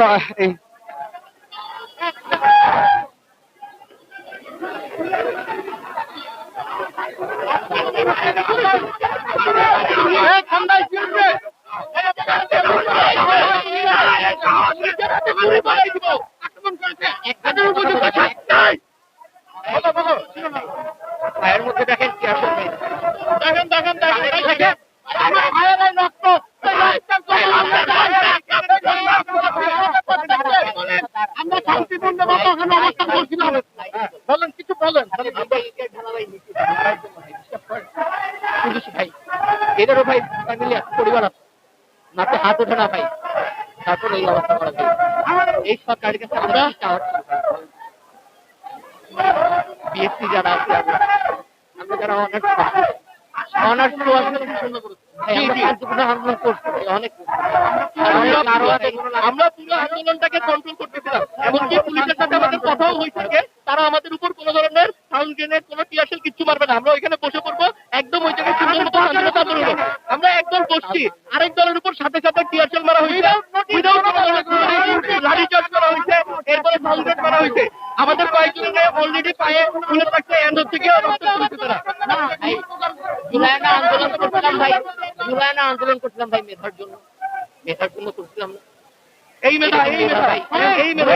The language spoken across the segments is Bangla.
আর দর্শক আহ, এই পায়ের মধ্যে দেখেন কি আসলে দেখেন দেখেন দেখেন দেখেন আমার ভাইয়ের এই রক্ত আমরা শান্তিপূর্ণ অবস্থান করছিলাম বলেন কিছু বলেন ভাই এদেরও ভাই ফ্যামিলি পরিবার আছে না এই অবস্থা করা এই সরকারের কাছে আমরা চাওয়ার বিএসসি যারা আছে আমরা আমরা যারা অনেক অনার্স ভাই আমরা শান্তিপূর্ণ আন্দোলন করছি ভাই, অনেক আমরা পুরো- আন্দোলনটাকে কন্ট্রোল করতেছিলাম। এমনকি পুলিশের সাথে আমাদের কথাও হয়েছে তারা আমাদের উপর কোনো ধরনের সাউন্ড গ্রেনেড কোনো টিয়ারশেল কিচ্ছু মারবে না। আমরা ওইখানে বসে পড়ব একদম ওই জায়গায় সুন্দর মতো আমরা একদল বসছি আরেক দলের উপর সাথে সাথে টিয়ারশেল মারা হয়েছে লাঠি চার্জ করা হয়েছে এরপরে সাউন্ড গ্রেনেড মারা হয়েছে। আমাদের কয়েকজনের অলরেডি পায়ে ফুলে থাকছে এন্ড হচ্ছে গিয়ে রক্ত পড়েছে তারা জুলাই আন্দোলন করছিলাম ভাই। জুলাই না আন্দোলন করছিলাম ভাই মেধার জন্য মেধার জন্য করছিলাম না এই মেধা এই মেধা এই মেধা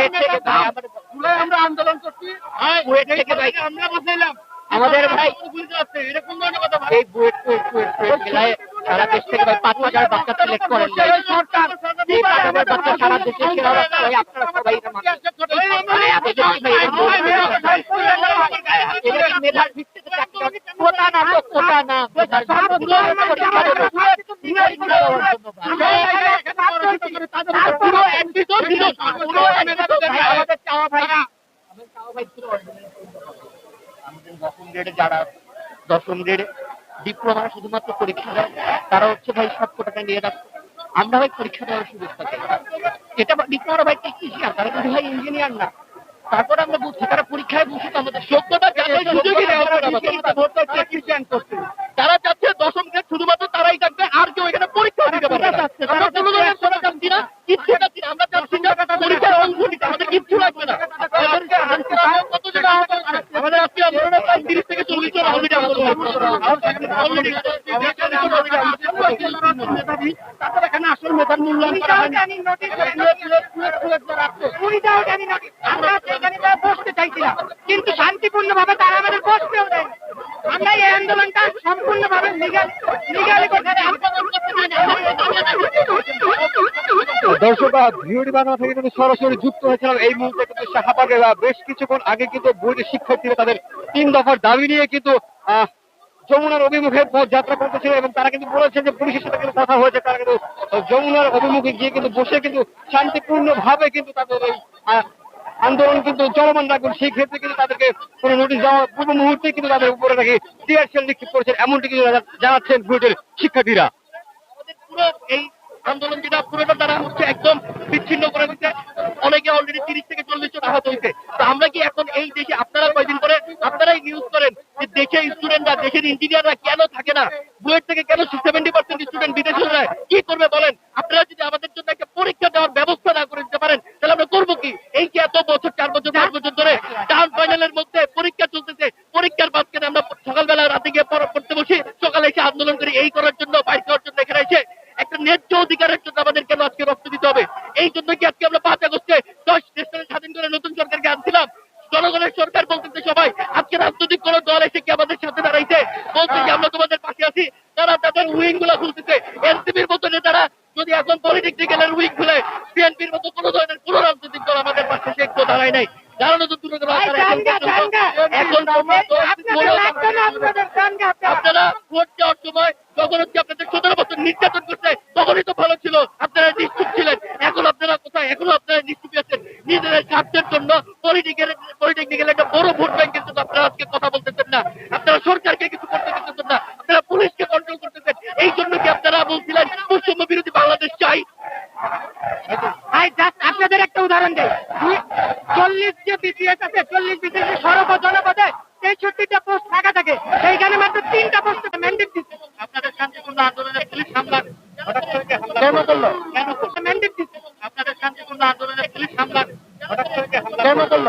জুলাই আমরা আন্দোলন করছি বুয়েট থেকে ভাই আমরা বসাইলাম আমাদের ভাই এরকম ধরনের কথা ভাই এই বুয়েট বুয়েট বুয়েট বুয়েট সারা দেশ থেকে ভাই পাঁচ হাজার বাচ্চা সিলেক্ট করেন ভাই সরকার এই পাঁচ হাজার বাচ্চা সারা দেশে সেরা ভাই আপনারা সবাই মেধার ভিত্তিতে? কোটা না কোটা না ডিপ্লোমা শুধুমাত্র পরীক্ষা দেয় তারা হচ্ছে ভাই সব কোটাটা নিয়ে যাচ্ছে আমরা ভাই পরীক্ষা দেওয়ার সুযোগটা চাই এটা ডিপ্লোমা ভাই টেকনিশিয়ান তারা কিন্তু ভাই ইঞ্জিনিয়ার না তারপর আমরা বুঝছি তারা পরীক্ষায় তো আমাদের দেওয়া তারা চাচ্ছে দশম গ্রেড শুধুমাত্র তারাই থাকবে আর কেউ এখানে পরীক্ষা দিতে পারবে না। আমরা কোনো ধরনের কোনো চাচ্ছি না কিচ্ছু চাচ্ছি না আমরা চাচ্ছি যে পরীক্ষার অংশ নিতে আমাদের কিচ্ছু লাগবে না কত জায়গা আমাদের আজকে আন্দোলনে প্রায় তিরিশ থেকে চল্লিশ জন অলরেডি আন্দোলন অলরেডি কিন্তু শান্তিপূর্ণ ভাবে তারা আমাদের বসতেও দেয় আমরা এই আন্দোলনটা সম্পূর্ণ ভাবে দর্শক বাংলা থেকে কিন্তু সরাসরি যুক্ত হয়েছিলাম এই মুহূর্তে কিন্তু শাহবাগে বেশ কিছুক্ষণ আগে কিন্তু বইয়ের শিক্ষার্থীরা তাদের তিন দফার দাবি নিয়ে কিন্তু আহ, যমুনার অভিমুখে যাত্রা করতেছিল এবং তারা কিন্তু বলেছে যে পুলিশের সাথে কিন্তু কথা হয়েছে, তারা কিন্তু যমুনার অভিমুখে গিয়ে কিন্তু বসে কিন্তু শান্তিপূর্ণ ভাবে কিন্তু তাদের এই আন্দোলন কিন্তু চলমান রাখবেন সেই ক্ষেত্রে কিন্তু তাদেরকে কোনো নোটিশ দেওয়া পূর্ব মুহূর্তে কিন্তু তাদের উপরে নাকি টিআরসিএল নিক্ষেপ করেছেন, এমনটি কিন্তু জানাচ্ছেন বুয়েটের শিক্ষার্থীরা। এই আন্দোলন যেটা পুরোটা তারা হচ্ছে একদম বিচ্ছিন্ন করে দিচ্ছে। অনেকে অলরেডি তিরিশ থেকে চল্লিশ জন আহত হয়েছে। তো আমরা কি এখন এই দেশে আপনারা কয়দিন পরে আপনারাই নিউজ করেন যে দেশে স্টুডেন্টরা দেশের ইঞ্জিনিয়াররা কেন থাকে না? বুয়েট থেকে কেন সেভেন্টি পার্সেন্ট স্টুডেন্ট বিদেশে যায়? কি করবে বলেন? আপনারা যদি আমাদের জন্য একটা পরীক্ষা দেওয়ার ব্যবস্থা না করে দিতে পারেন, তাহলে আমরা করব কি? এই কি এত বছর, চার বছর, পাঁচ বছর ধরে টাউন ফাইনালের মধ্যে পরীক্ষা চলতেছে, পরীক্ষার মাঝখানে আমরা সকালবেলা রাতে গিয়ে পড়া- পড়তে বসি, সকালে এসে আন্দোলন করি, এই করার জন্য বাইর করার জন্য এখানে এসে একটা ন্যায্য অধিকারের জন্য আমাদের কেন আজকে রক্ত দিতে হবে এই জন্য কি আজকে আমরা পাঁচ আগস্টে দশ স্টেশনে স্বাধীন করে নতুন সরকারকে আনছিলাম? জনগণের সরকার বলতেছে সবাই আজকে রাজনৈতিক কোন দল এসে কি আমাদের সাথে দাঁড়াইছে? বলছে যে আমরা তোমাদের পাশে আছি। তারা তাদের উইংগুলা খুলতেছে। এনসিপির মতো নেতারা যদি এখন পলিটিক্যালের উইং খুলে বিএনপির মতো কোন ধরনের কোন রাজনৈতিক দল আমাদের পাশে সে দাঁড়ায় নাই দাঁড়ানো তো দূরে গেল, তারা এখন পর্যন্ত- এখন পর্যন্ত কোনো- আপনারা ভোট দেওয়ার সময় যখন হচ্ছে আপনাদের সতেরো বছর নির্যাতন করছে তখনই তো ভালো ছিল আপনারা নিশ্চুপ ছিলেন এখন আপনারা কোথায় এখনও আপনারা নিশ্চুপ আছেন নিজেদের স্বার্থের জন্য পলিটিক্যাল পলিটেকনিক্যাল একটা বড় ভোট ব্যাংকের জন্য আপনারা আজকে কথা বলতেছেন না। আপনারা সরকারকে কিছু করতে দিতেছেন না। আপনারা পুলিশকে কন্ট্রোল করতেছেন। এই জন্য কি আপনারা বলছিলেন বৈষম্য বিরোধী বাংলাদেশ চাই? আপনাদের একটা উদাহরণ দেয় চল্লিশ যে বিসিএস আছে চল্লিশ বিসিএস সড়ক ও জনপদে তেইশশো পঁয়ষট্টিটা পোস্ট ফাঁকা থাকে। সেইখানে মাত্র তিনটা পোস্ট ম্যান্ডেট দিচ্ছে। আপনাদের শান্তিপূর্ণ আন্দোলনে পুলিশ হামলা কেন করল? কেন করল? ম্যান্ডেট দিচ্ছে। আপনাদের শান্তিপূর্ণ আন্দোলনে পুলিশ হামলা কেন করল?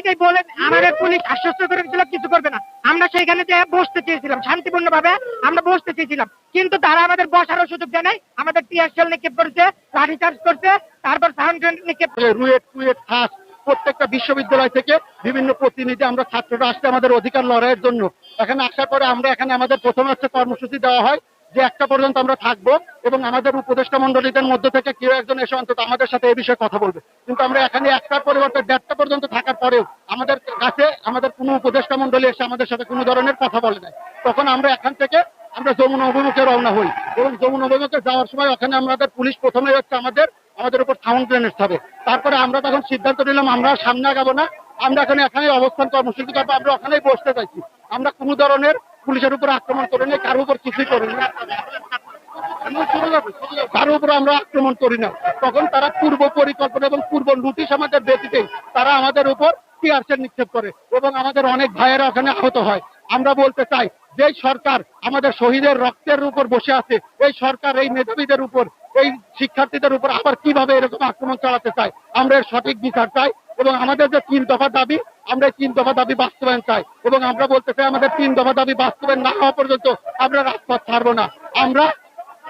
থেকেই বলেন, আমাদের পুলিশ আশ্বস্ত করেছিল কিছু করবে না। আমরা সেইখানে যে বসতে চেয়েছিলাম শান্তিপূর্ণ ভাবে আমরা বসতে চেয়েছিলাম। কিন্তু তারা আমাদের বসারও সুযোগ দেয় নাই, আমাদের টিয়ারশেল নিক্ষেপ করেছে লাঠি চার্জ করছে, তারপর সাউন্ড নিক্ষেপ রুয়েট কুয়েট খাস প্রত্যেকটা বিশ্ববিদ্যালয় থেকে বিভিন্ন প্রতিনিধি, আমরা ছাত্ররা আসছে আমাদের অধিকার লড়াইয়ের জন্য। এখানে আসার পরে আমরা এখানে আমাদের প্রথম হচ্ছে কর্মসূচি দেওয়া হয় যে একটা পর্যন্ত আমরা থাকব এবং আমাদের উপদেষ্টা মন্ডলীদের মধ্যে থেকে কেউ একজন এসে অন্তত আমাদের সাথে এই বিষয়ে কথা বলবে। কিন্তু আমরা এখানে একটার পরিবর্তে দেড়টা পর্যন্ত থাকার পরেও আমাদের কাছে আমাদের কোনো উপদেষ্টা মন্ডলী এসে আমাদের সাথে কোনো ধরনের কথা বলে নাই। তখন আমরা এখান থেকে আমরা যমুনা অভিমুখে রওনা হই এবং যমুনা অভিমুখে যাওয়ার সময় ওখানে আমাদের পুলিশ প্রথমে হচ্ছে আমাদের আমাদের উপর সাউন্ড গ্রেনেড হবে তারপরে আমরা তখন সিদ্ধান্ত নিলাম, আমরা সামনে আগাবো না। আমরা এখন এখানে অবস্থান কর্মসূচি করব আমরা ওখানেই বসতে চাইছি। আমরা কোনো ধরনের পুলিশের উপর আক্রমণ করিনি, কারোর উপর কিছুই চলে যাব। কারোর উপর আমরা আক্রমণ করি না। তখন তারা পূর্ব পরিকল্পনা এবং পূর্ব নোটিশ আমাদের ব্যতীতে তারা আমাদের উপর টিয়ারশেল নিক্ষেপ করে এবং আমাদের অনেক ভাইয়েরা ওখানে আহত হয়। আমরা বলতে চাই, যে সরকার আমাদের শহীদের রক্তের উপর বসে আছে, এই সরকার, এই মেধাবীদের উপর, এই শিক্ষার্থীদের উপর আবার কীভাবে এরকম আক্রমণ চালাতে চায়? আমরা এর সঠিক বিচার চাই এবং আমাদের যে তিন দফা দাবি আমরা তিন দফা দাবি বাস্তবায়ন চাই এবং আমরা বলতে চাই আমাদের তিন দফা দাবি বাস্তবায়ন না হওয়া পর্যন্ত আমরা রাজপথ ছাড়বো না। আমরা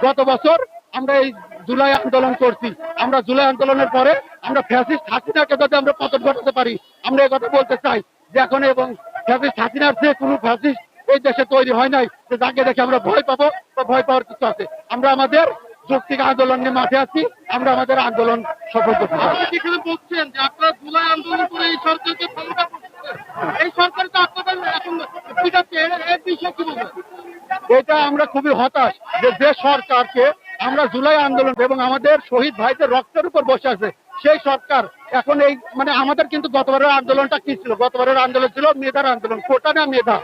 গত বছর আমরা এই জুলাই আন্দোলন করছি। আমরা জুলাই আন্দোলনের পরে আমরা ফ্যাসিস্ট হাসিনাকে যাতে আমরা পতন ঘটাতে পারি, আমরা এই কথা বলতে চাই যে এখন এবং ফ্যাসিস্ট হাসিনার যে কোনো ফ্যাসিস্ট এই দেশে তৈরি হয় নাই, যে যাকে দেখে আমরা ভয় পাবো বা ভয় পাওয়ার কিছু আছে। আমরা আমাদের যৌক্তিক আন্দোলন নিয়ে মাঠে আছি, আমরা আমাদের আন্দোলন সফল করতে যেখানে বলছেন যে আপনারা আমরা খুবই হতাশ যে যে সরকারকে আমরা জুলাই আন্দোলন এবং আমাদের শহীদ ভাইদের রক্তের উপর বসে আছে সেই সরকার এখন এই মানে আমাদের কিন্তু গতবারের আন্দোলনটা কি ছিল? গতবারের আন্দোলন ছিল মেধার আন্দোলন কোটা না মেধা।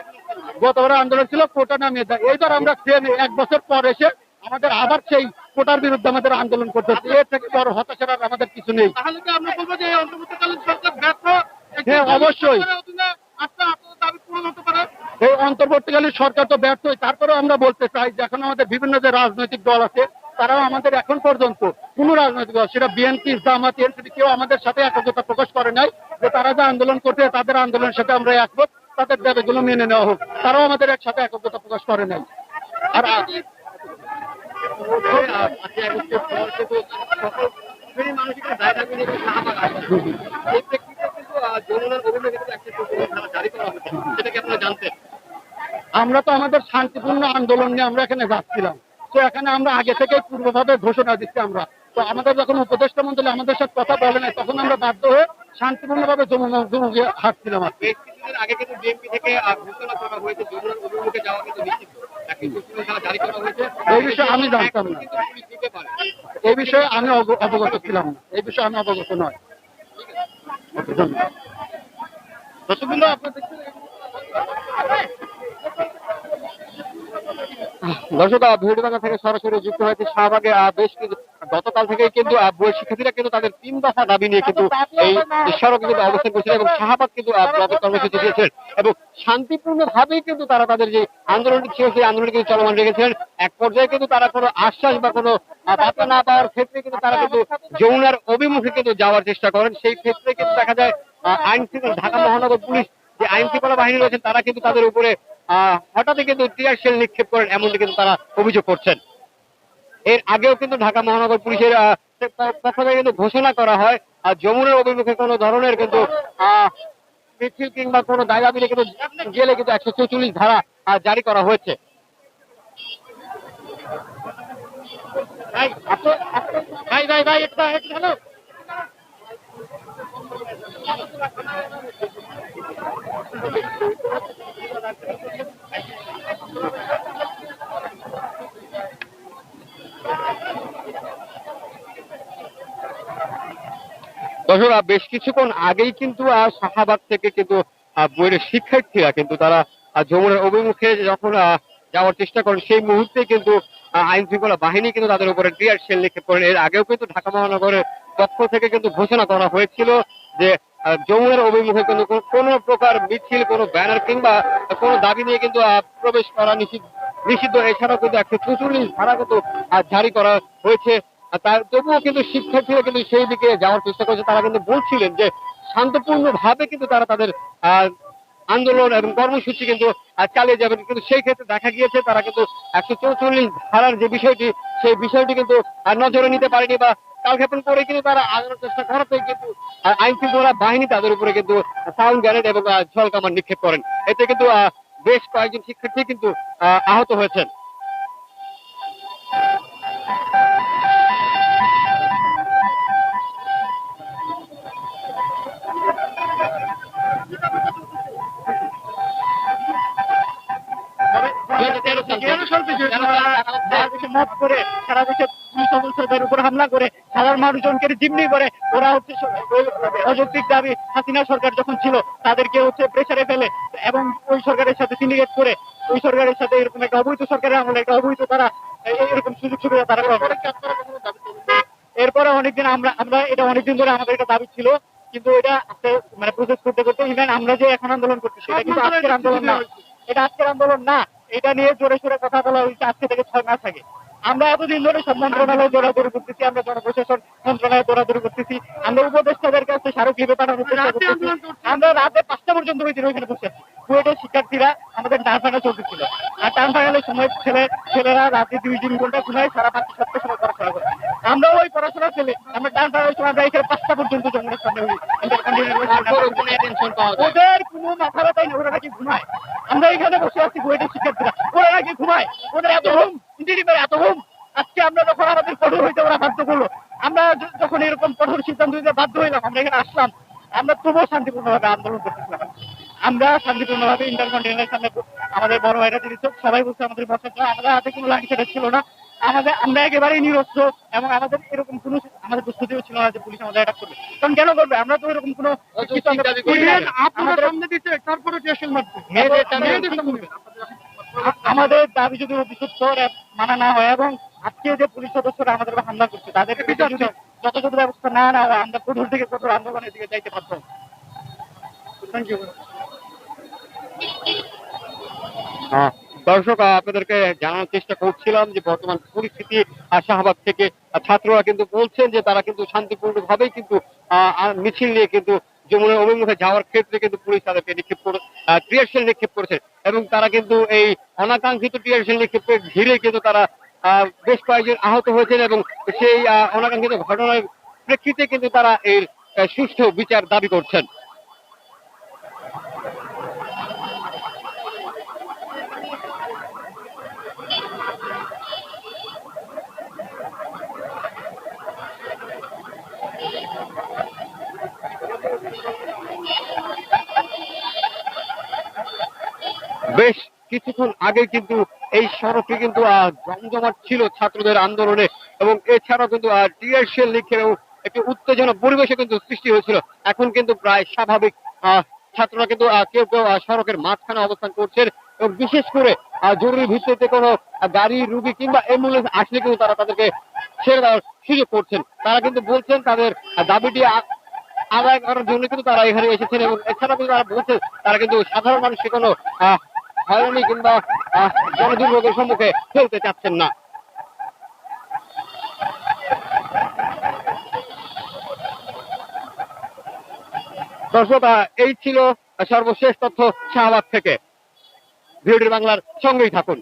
গতবারের আন্দোলন ছিল কোটা না মেধা। এইবার আমরা সেম এক বছর পর এসে আমাদের আবার সেই কোটার বিরুদ্ধে আমাদের আন্দোলন করতে হচ্ছে। এর থেকে বড় হতাশার আর আমাদের কিছু নেই। তাহলে কি আমরা বলব যে অন্তর্বর্তীকালীন সরকার ব্যর্থ? হ্যাঁ, অবশ্যই। এই অন্তর্বর্তীকালীন সরকার তো ব্যর্থ হয় তারপরেও আমরা বলতে চাই যে এখন আমাদের বিভিন্ন যে রাজনৈতিক দল আছে তারাও আমাদের এখন পর্যন্ত কোন রাজনৈতিক দল সেটা বিএনপি জামাত এনসিপি কেউ আমাদের সাথে একতা প্রকাশ করে নাই যে তারা যে আন্দোলন করছে তাদের আন্দোলনের সাথে আমরা একমত তাদের দাবিগুলো মেনে নেওয়া হোক তারাও আমাদের একসাথে একতা প্রকাশ করে নাই আর আমরা তো আমাদের শান্তিপূর্ণ আন্দোলন নিয়ে আমরা এখানে যাচ্ছিলাম। তো এখানে আমরা আগে থেকে পূর্বভাবে ঘোষণা দিচ্ছি আমরা। তো আমাদের যখন উপদেষ্টা মন্ডলী আমাদের সাথে কথা বলে নাই তখন আমরা বাধ্য হয়ে শান্তিপূর্ণভাবে যমুনা অভিমুখে হাঁটছিলাম আর আগে কিন্তু থেকে ঘোষণা করা হয়েছে যমুনার অভিমুখে যাওয়া কিন্তু এই বিষয়ে আমি জানতাম না। এই বিষয়ে আমি অব- অবগত ছিলাম না। এই বিষয়ে আমি অবগত নয়। ধন্যবাদ। দর্শক আহ, ভিডিওবাংলা থেকে সরাসরি যুক্ত হয়েছে শাহবাগে। বেশ কিছু গতকাল থেকে কিন্তু বই শিক্ষার্থীরা কিন্তু তাদের তিন দফা দাবি নিয়ে কিন্তু এই সড়কে কিন্তু অবস্থান করছিল এবং শাহবাগ কিন্তু কর্মসূচি দিয়েছেন। এবং শান্তিপূর্ণ ভাবেই কিন্তু তারা তাদের যে আন্দোলনটি ছিল সেই আন্দোলন কিন্তু চলমান রেখেছিলেন এক পর্যায়ে কিন্তু তারা কোনো আশ্বাস বা কোনো বার্তা না পাওয়ার ক্ষেত্রে কিন্তু তারা কিন্তু যমুনার অভিমুখে কিন্তু যাওয়ার চেষ্টা করেন। সেই ক্ষেত্রে কিন্তু দেখা যায় আইন ঢাকা মহানগর পুলিশ যে আইন শৃঙ্খলা বাহিনী রয়েছেন, তারা কিন্তু তাদের উপরে হঠাৎই কিন্তু টিয়ার শেল নিক্ষেপ করেন, এমনটি কিন্তু তারা অভিযোগ করছেন। এর আগেও কিন্তু ঢাকা মহানগর পুলিশের পক্ষ থেকে কিন্তু ঘোষণা করা হয়, আর যমুনার অভিমুখে কোনো ধরনের কিন্তু মিছিল কিংবা কোনো দায়রা মিলে কিন্তু গেলে কিন্তু একশো চৌচল্লিশ ধারা জারি করা হয়েছে। ভাই ভাই ভাই একটা, হ্যালো? দর্শক আহ, বেশ কিছুক্ষণ আগেই কিন্তু শাহাবাদ থেকে কিন্তু বইয়ের শিক্ষার্থীরা কিন্তু তারা যমুনার অভিমুখে যখন যাওয়ার চেষ্টা করেন সেই মুহূর্তে কিন্তু আইন শৃঙ্খলা বাহিনী কিন্তু তাদের উপরে টিয়ার শেল নিক্ষেপ করেন। এর আগেও কিন্তু ঢাকা মহানগরের পক্ষ থেকে কিন্তু ঘোষণা করা হয়েছিল যে যমুনার অভিমুখে কিন্তু কোনো- প্রকার মিছিল, কোনো ব্যানার কিংবা কোনো দাবি নিয়ে কিন্তু প্রবেশ করা নিষিদ্ধ নিষিদ্ধ। এছাড়াও কিন্তু একশো চৌচল্লিশ ধারা কিন্তু জারি করা হয়েছে। তার, তবুও কিন্তু শিক্ষার্থীরা কিন্তু সেই দিকে যাওয়ার চেষ্টা করছে। তারা কিন্তু বলছিলেন যে শান্তপূর্ণ ভাবে কিন্তু তারা তাদের আন্দোলন এবং কর্মসূচি কিন্তু চালিয়ে যাবেন। কিন্তু সেই ক্ষেত্রে দেখা গিয়েছে তারা কিন্তু একশো চৌচল্লিশ ধারার যে বিষয়টি, সেই বিষয়টি কিন্তু নজরে নিতে পারেনি বা কালক্ষেপণ করে কিন্তু তারা আগানোর চেষ্টা করাতে কিন্তু আইন শৃঙ্খলা বাহিনী তাদের উপরে কিন্তু সাউন্ড গ্যারেড এবং জল কামান নিক্ষেপ করেন এতে কিন্তু বেশ কয়েকজন শিক্ষার্থী কিন্তু আহত হয়েছেন সারা দেশে মত করে সারা দেশে পুলিশ সদস্যদের উপর হামলা করে সাধারণ মানুষজনকে জিম্মি করে ওরা হচ্ছে অযৌক্তিক দাবি হাসিনা সরকার যখন ছিল, তাদেরকে হচ্ছে প্রেসারে ফেলে এবং ওই সরকারের সাথে সিন্ডিকেট করে, ওই সরকারের সাথে এরকম একটা অবৈধ সরকারের আমলে, একটা অবৈধ তারা এরকম সুযোগ সুবিধা তারা গ্রহণ। এরপরে অনেকদিন আমরা আমরা এটা অনেকদিন ধরে আমাদের এটা দাবি ছিল, কিন্তু এটা মানে প্রসেস করতে করতে ইভেন আমরা যে এখন আন্দোলন করতেছি এটা কিন্তু আজকের আন্দোলন না এটা আজকের আন্দোলন না, এটা নিয়ে জোরে সোরে কথা বলা হয়েছে আজকে থেকে ছয় মাস আগে আমরা এতদিন ধরে সব মন্ত্রণালয় দৌড়াদৌড়ি করতেছি আমরা জনপ্রশাসন মন্ত্রণালয় দৌড়াদৌড়ি করতেছি আমরা উপদেষ্টাদের কাছে স্মারকলিপি পাঠানোর চেষ্টা করতেছি। আমরা রাতে পাঁচটা পর্যন্ত ওই দিন ওইখানে বসে কুয়েটের শিক্ষার্থীরা আমাদের টান ফাইনাল চলতেছিল। আর টান ফাইনালের সময় ছেলে ছেলেরা রাতে দুই তিন ঘণ্টা ঘুমায় সারা পাঁচটা সাতটার সময় পড়াশোনা করে। আমরা ওই পড়াশোনা ছেলে আমরা টান ফাইনালের সময় আমরা এখানে পাঁচটা পর্যন্ত যমুনার সামনে হই ওদের কোনো মাথা ব্যথাই ওরা নাকি ঘুমায়। আমরা এখানে বসে আছি বুয়েটের শিক্ষার্থীরা। ওরা নাকি ঘুমায়। ওদের এত ইঞ্জিনিয়ার আজকে আমরা যখন আমাদের কঠোর হইতে ওরা বাধ্য করল আমরা যখন এরকম কঠোর সিদ্ধান্ত নিতে বাধ্য হইলাম আমরা এখানে আসলাম আমরা তবুও শান্তিপূর্ণভাবে আন্দোলন করতেছিলাম আমরা শান্তিপূর্ণভাবে ইন্টারকন্টিনেন্টাল সামনে আমাদের বড় ভাইরা সব সবাই বলছে আমাদের জন্য আমাদের হাতে কোনো লাঠি চাটা ছিল না। আমাদের আমরা একেবারেই নিরস্ত্র এবং আমাদের এরকম কোনো আমাদের প্রস্তুতিও ছিল না যে পুলিশ আমাদের অ্যাটাক করবে। কারণ কেন করবে? আমরা তো এরকম কোনো আমরা। আমাদের সামনে দিতে তারপরে টেশন মারছে আমাদের দাবি যদি অভিযুক্ত মানা না হয় এবং আজকে যে পুলিশ সদস্যরা আমাদের হামলা করছে তাদের যথাযথ ব্যবস্থা না না হয় আমরা কঠোর থেকে কঠোর আন্দোলনের দিকে যাইতে থ্যাংক ইউ দর্শক আপনাদেরকে জানানোর চেষ্টা করছিলাম যে বর্তমান পরিস্থিতি শাহবাগ থেকে ছাত্ররা কিন্তু বলছেন যে তারা কিন্তু শান্তিপূর্ণ ভাবেই কিন্তু মিছিল নিয়ে কিন্তু যমুনার অভিমুখে যাওয়ার ক্ষেত্রে কিন্তু পুলিশ তাদেরকে নিক্ষেপ করে ক্রিয়াশীল নিক্ষেপ করেছে। এবং তারা কিন্তু এই অনাকাঙ্ক্ষিত ক্রিয়াশীল নিক্ষেপকে ঘিরে কিন্তু তারা বেশ কয়েকজন আহত হয়েছেন এবং সেই অনাকাঙ্ক্ষিত ঘটনার প্রেক্ষিতে কিন্তু তারা এর সুষ্ঠু বিচার দাবি করছেন। বেশ কিছুক্ষণ আগে কিন্তু এই সড়কে কিন্তু জমজমাট ছিল ছাত্রদের আন্দোলনে এবং এছাড়াও কিন্তু টিয়ারশেল লিখে এবং একটি উত্তেজনা পরিবেশে কিন্তু সৃষ্টি হয়েছিল। এখন কিন্তু প্রায় স্বাভাবিক ছাত্ররা কিন্তু কেউ কেউ সড়কের মাঝখানে অবস্থান করছেন এবং বিশেষ করে জরুরি ভিত্তিতে কোনো গাড়ি, রুগী কিংবা অ্যাম্বুলেন্স আসলে কিন্তু তারা তাদেরকে ছেড়ে দেওয়ার সুযোগ করছেন। তারা কিন্তু বলছেন তাদের দাবিটি আদায় করার জন্য কিন্তু তারা এখানে এসেছেন এবং এছাড়া কিন্তু তারা বলছেন তারা কিন্তু সাধারণ মানুষকে কোনো হয়রানি কিংবা জনদুর্ভোগের সম্মুখে ফেলতে চাচ্ছেন না। দর্শক এই ছিল সর্বশেষ তথ্য শাহবাগ থেকে। ভিডিও বাংলার সঙ্গেই থাকুন।